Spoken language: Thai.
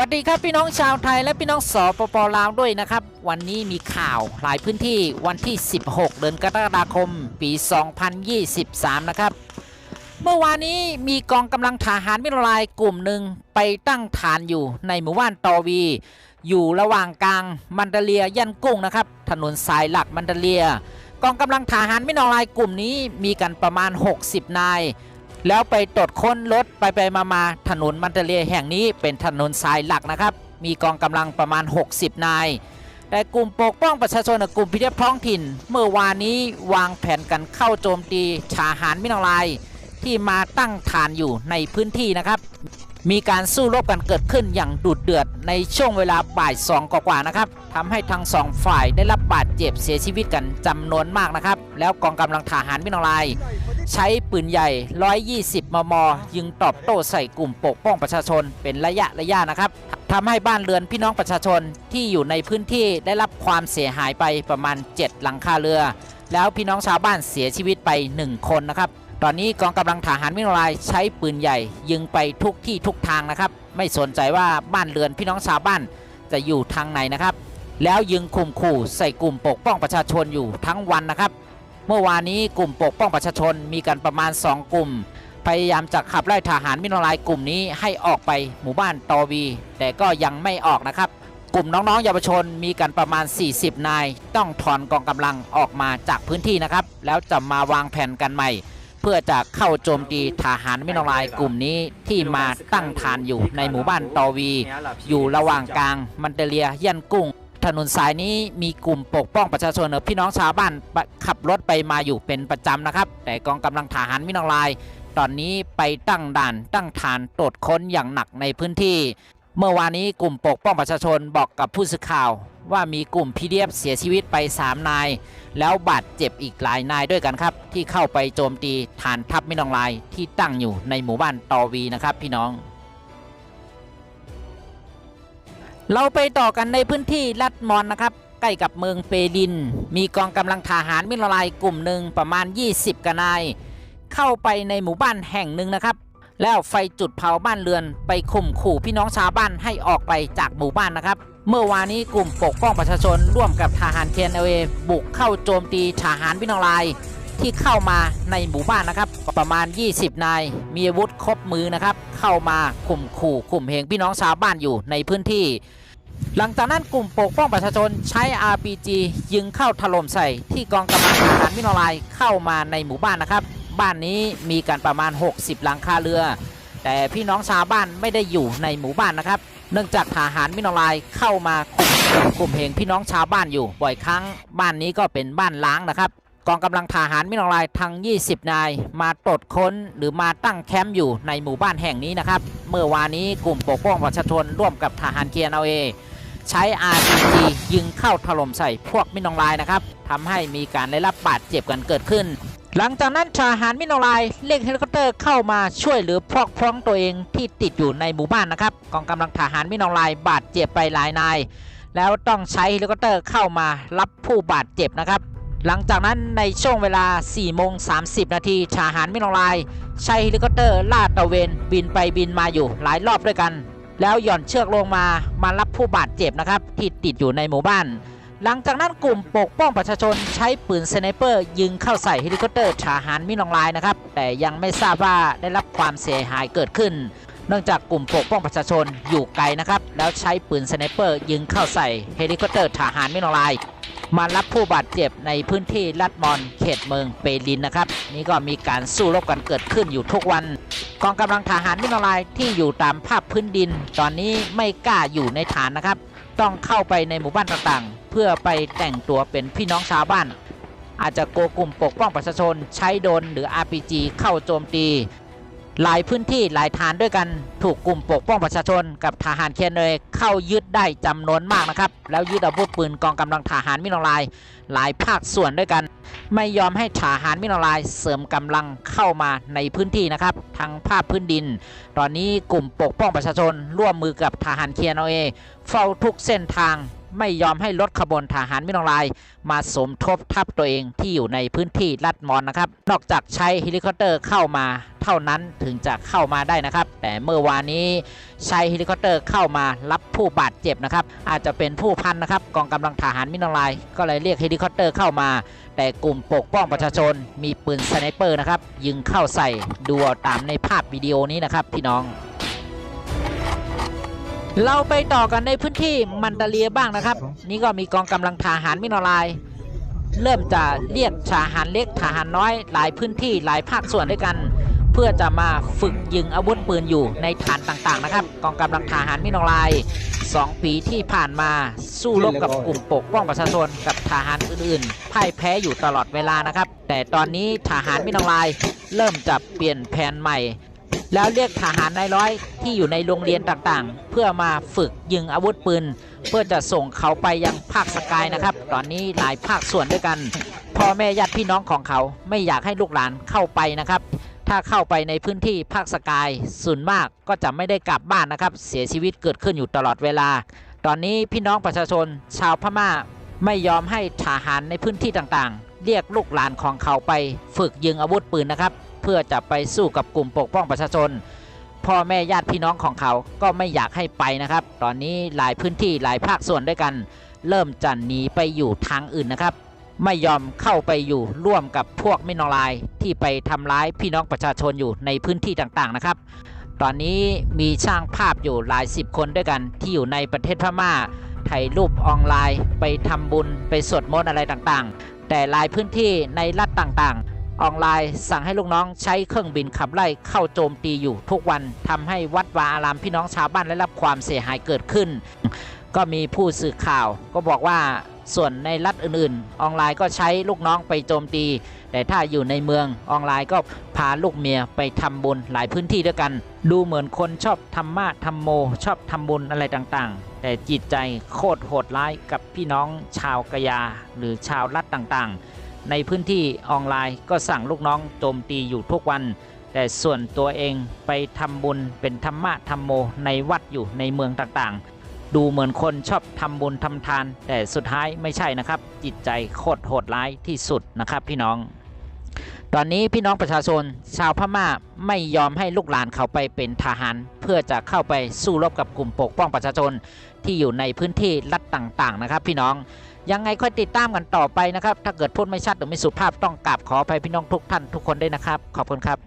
วัสดีครับพี่น้องชาวไทยและพี่น้องสปปลาวด้วยนะครับ วันนี้มีข่าวหลายพื้นที่วันที่ 16 เดือนกรกฎาคม ปี 2023 นะครับ เมื่อวานนี้มีกองกำลังทหารมิลายกลุ่มหนึ่งไปตั้งฐานอยู่ในหมู่บ้านตอวี อยู่ระหว่างกลางมันดาเลียยันกุ้งนะครับ ถนนสายหลักมันดาเลีย กองกำลังทหารมิลายกลุ่มนี้มีกันประมาณ 60 นาย แล้วไปตรวจค้นรถไปไปมามาถนนมันเตเลียแห่งนี้เป็นถนนสายหลักนะครับ มีกองกำลังประมาณ 60 นาย แต่กลุ่มปกป้องประชาชนกับกลุ่มพิทักษ์ท้องถิ่น เมื่อวานนี้วางแผนกันเข้าโจมตีชาหารมินองลายที่มาตั้งฐานอยู่ในพื้นที่นะครับ มีการสู้รบกันเกิดขึ้นอย่างดุเดือดในช่วงเวลาบ่ายสองกว่าๆนะครับทำให้ทั้งสองฝ่ายได้รับบาดเจ็บเสียชีวิตกันจำนวนมากนะครับ แล้วกองกำลังทหารมินองลาย ใช้ปืนใหญ่ 120 มม ยิงตอบโต้ใส่กลุ่มปกป้องประชาชนเป็นระยะระยะนะครับทำให้บ้านเรือนพี่น้องประชาชนที่อยู่ในพื้นที่ได้รับความเสียหายไปประมาณ 7 หลังคาเรือ แล้วพี่น้องชาวบ้านเสียชีวิตไป 1 คนนะครับ ตอนนี้กองกำลังทหารมิโนรายใช้ปืนใหญ่ ยิงไปทุกที่ทุกทางนะครับ ไม่สนใจว่าบ้านเรือนพี่น้องชาวบ้านจะอยู่ทางไหนนะครับ แล้วยิงข่มขู่ใส่กลุ่มปกป้องประชาชนอยู่ทั้งวันนะครับ เมื่อวานนี้กลุ่มปกป้องประชาชนมีกันประมาณ 2 กลุ่ม พยายามจะขับไล่ทหารมิโนรายกลุ่มนี้ให้ออกไปหมู่บ้านตอวี แต่ก็ยังไม่ออกนะครับ กลุ่มน้องๆเยาวชนมีกันประมาณ 40 นาย ต้องถอนกองกำลังออกมาจากพื้นที่นะครับ แล้วจะมาวางแผนกันใหม่ เพื่อจะเข้าโจมตีทหารมิโนรายกลุ่มนี้ที่มาตั้งฐานอยู่ในหมู่บ้านตอวี อยู่ระหว่างกลางมันเตเลียยันกุ้ง ถนนสายนี้มีกลุ่มปกป้องประชาชนหรือพี่น้องชาวบ้านขับรถไปมาอยู่เป็นประจำนะครับ แต่กองกำลังทหารมินองลาย ตอนนี้ไปตั้งด่านตั้งฐานตรวจค้นอย่างหนักในพื้นที่ เมื่อวานนี้กลุ่มปกป้องประชาชนบอกกับผู้สื่อข่าว ว่ามีกลุ่มพีดีเอฟเสียชีวิตไป 3 นาย แล้วบาดเจ็บอีกหลายนายด้วยกันครับ ที่เข้าไปโจมตีฐานทัพมินองลายที่ตั้งอยู่ในหมู่บ้านตอวีนะครับพี่น้อง เราไปต่อกันในพื้นที่ลัดมอนนะครับ ใกล้กับเมืองเปริน มีกองกำลังทหารมิลลายกลุ่มหนึ่งประมาณ 20กนาย เข้าไปในหมู่บ้านแห่งหนึ่งนะครับ แล้วไฟจุดเผาบ้านเรือนไปข่มขู่พี่น้องชาวบ้านให้ออกไปจากหมู่บ้านนะครับ เมื่อวานนี้กลุ่มปกป้องประชาชนร่วมกับทหารเทียนเอบุกเข้าโจมตีทหารมินลาย ที่เข้ามาในหมู่บ้านนะครับ ประมาณ 20 นาย มีอาวุธครบมือนะครับ เข้ามาข่มขู่ข่มเหงพี่น้องชาวบ้านอยู่ในพื้นที่ หลังจากนั้นกลุ่มปกป้องประชาชนใช้ RPG ยิงเข้าถล่มใส่ที่กองกำลังทหารมิโนรายเข้ามาในหมู่บ้านนะครับ บ้านนี้มีกันประมาณ 60 หลังคาเรือ แต่พี่น้องชาวบ้านไม่ได้อยู่ในหมู่บ้านนะครับ เนื่องจากทหารมิโนรายเข้ามาคุมกลุ่มเหงพี่น้องชาวบ้านอยู่บ่อยครั้ง บ้านนี้ก็เป็นบ้านล้างนะครับ กองกำลังทหารมิโนรายทั้ง 20 นาย มาตรวจค้นหรือมาตั้งแคมป์อยู่ในหมู่บ้านแห่งนี้นะครับ เมื่อวานนี้กลุ่มปกป้องประชาชนร่วมกับทหารเคียนเอาเอใช้ RPG ยิงเข้าถล่มใส่พวกมินองลายนะครับทำให้มีการได้รับบาดเจ็บกันเกิดขึ้น หลังจากนั้นทหารมินองลายเร่งเฮลิคอปเตอร์เข้ามาช่วยเหลือพวกพ้องตัวเองที่ติดอยู่ในหมู่บ้านนะครับกองกำลังทหารมินองลายบาดเจ็บไปหลายนายแล้วต้องใช้เฮลิคอปเตอร์เข้ามารับผู้บาดเจ็บนะครับ หลังจากนั้นในช่วงเวลา 4 โมง 30 นาทีทหารมินองลายใช้เฮลิคอปเตอร์ลาดตระเวนบินไปบินมาอยู่หลายรอบด้วยกัน แล้วหย่อนเชือกลงมามารับผู้บาดเจ็บนะครับที่ติดอยู่ในหมู่บ้าน หลังจากนั้นกลุ่มปกป้องประชาชนใช้ปืนสไนเปอร์ ยิงเข้าใส่เฮลิคอปเตอร์ทหารมินองลายนะครับแต่ยังไม่ทราบว่าได้รับความเสียหายเกิดขึ้นเนื่องจากกลุ่มปกป้องประชาชนอยู่ไกลนะครับแล้วใช้ปืนสไนเปอร์ยิงเข้าใส่เฮลิคอปเตอร์ทหารมินองลาย มารับผู้บาดเจ็บในพื้นที่ลัดมอนเขตเมืองเปรินนะครับ นี่ก็มีการสู้รบกันเกิดขึ้นอยู่ทุกวันกองกำลังทหารมินลายที่อยู่ตามภาพพื้นดิน ตอนนี้ไม่กล้าอยู่ในฐานนะครับ ต้องเข้าไปในหมู่บ้านต่างๆ เพื่อไปแต่งตัวเป็นพี่น้องชาวบ้าน อาจจะโกกลุ่มปกป้องประชาชนใช้โดนหรือ RPG เข้าโจมตี หลายพื้นที่หลายฐานด้วยกันถูกกลุ่มปกป้องประชาชน กับทหารเคนเลยเข้ายึดได้จำนวนมากนะครับ แล้วยึดอาวุธปืนกองกำลังทหารมินลาย หลายภาคส่วนด้วยกัน ไม่ยอมให้ทหารมินลายเสริมกำลังเข้ามาในพื้นที่นะครับทางภาคพื้นดิน ตอนนี้กลุ่มปกป้องประชาชน ร่วมมือกับทหารเคนเอเฝ้าทุกเส้นทางไม่ยอมให้รถขบวนทหารมินลาย มาสมทบทับตัวเองที่อยู่ในพื้นที่ลัดมอนนะครับ นอกจากใช้เฮลิคอปเตอร์เข้ามา เท่านั้นถึงจะเข้ามาได้นะครับ แต่เมื่อวานนี้ใช้เฮลิคอปเตอร์เข้ามารับผู้บาดเจ็บนะครับ อาจจะเป็นผู้พันนะครับกองกำลังทหารมินอลาย ก็เลยเรียกเฮลิคอปเตอร์เข้ามา แต่กลุ่มปกป้องประชาชน มีปืนสไนเปอร์นะครับยิงเข้าใส่ดูตามในภาพวิดีโอนี้นะครับพี่น้องเราไปต่อกันในพื้นที่มันดาเลียบ้างนะครับ นี่ก็มีกองกำลังทหารมินอลาย เริ่มจะเรียกทหารเล็กทหารน้อย หลายพื้นที่หลายภาคส่วนด้วยกัน เพื่อจะมาฝึกยิงอาวุธปืนอยู่ในฐานต่างๆนะครับกองกำลังทหารมินอลายสองปีที่ผ่านมาสู้รบกับกลุ่มปกป้องประชาชนกับทหารอื่นๆพ่ายแพ้อยู่ตลอดเวลานะครับ แต่ตอนนี้ทหารมินอลาย เริ่มจะเปลี่ยนแผนใหม่ แล้วเรียกทหารนายร้อยที่อยู่ในโรงเรียนต่างๆ เพื่อมาฝึกยิงอาวุธปืน เพื่อจะส่งเขาไปยังภาคสกายนะครับ ตอนนี้หลายภาคส่วนด้วยกันพ่อแม่ญาติพี่น้องของเขาไม่อยากให้ลูกหลานเข้าไปนะครับ ถ้าเข้าไปในพื้นที่ภาคสกายส่วนมากก็จะไม่ได้กลับบ้านนะครับ เสียชีวิตเกิดขึ้นอยู่ตลอดเวลา ตอนนี้พี่น้องประชาชนชาวพม่าไม่ยอมให้ทหารในพื้นที่ต่างๆ เรียกลูกหลานของเขาไปฝึกยิงอาวุธปืนนะครับ เพื่อจะไปสู้กับกลุ่มปกป้องประชาชน พ่อแม่ญาติพี่น้องของเขาก็ไม่อยากให้ไปนะครับ ตอนนี้หลายพื้นที่หลายภาคส่วนด้วยกัน เริ่มจะหนีไปอยู่ทางอื่นนะครับ ไม่ยอมเข้าไปอยู่ร่วมกับพวกมินอลายที่ไปทำร้ายพี่น้องประชาชนอยู่ในพื้นที่ต่างๆนะครับ ตอนนี้มีช่างภาพอยู่หลายสิบคนด้วยกันที่อยู่ในประเทศพม่าถ่ายรูปออนไลน์ ไปทำบุญไปสวดมนต์อะไรต่างๆ แต่หลายพื้นที่ในรัฐต่างๆ ออนไลน์สั่งให้ลูกน้องใช้เครื่องบินขับไล่เข้าโจมตีอยู่ทุกวันทำให้วัดวาอารามพี่น้องชาวบ้านได้รับความเสียหายเกิดขึ้น ก็มีผู้สื่อข่าวก็บอกว่า ส่วนในรัฐอื่นๆ ออนไลน์ก็ใช้ลูกน้องไปโจมตี แต่ถ้าอยู่ในเมืองออนไลน์ก็พาลูกเมียไปทำบุญหลายพื้นที่ด้วยกัน ดูเหมือนคนชอบธรรมะธรรมโม ชอบทำบุญอะไรต่างๆ แต่จิตใจโคตรโหดร้ายกับพี่น้องชาวกะยา หรือชาวรัฐต่างๆ ในพื้นที่ออนไลน์ก็สั่งลูกน้องโจมตีอยู่ทุกวัน แต่ส่วนตัวเองไปทำบุญเป็นธรรมะธรรมโมในวัดอยู่ในเมืองต่างๆ ดูเหมือนคนชอบทำบุญทำทาน แต่สุดท้ายไม่ใช่นะครับ จิตใจโคตรโหดร้ายที่สุดนะครับ พี่น้อง ตอนนี้พี่น้องประชาชนชาวพม่าไม่ยอมให้ลูกหลานเขาไปเป็นทหาร เพื่อจะเข้าไปสู้รบกับกลุ่มปกป้องประชาชนที่อยู่ในพื้นที่รัฐต่างๆ นะครับ พี่น้องยังไงค่อยติดตามกันต่อไปนะครับ ถ้าเกิดพูดไม่ชัดหรือไม่สุภาพต้องกราบขออภัยพี่น้องทุกท่านทุกคนด้วยนะครับ ขอบคุณครับ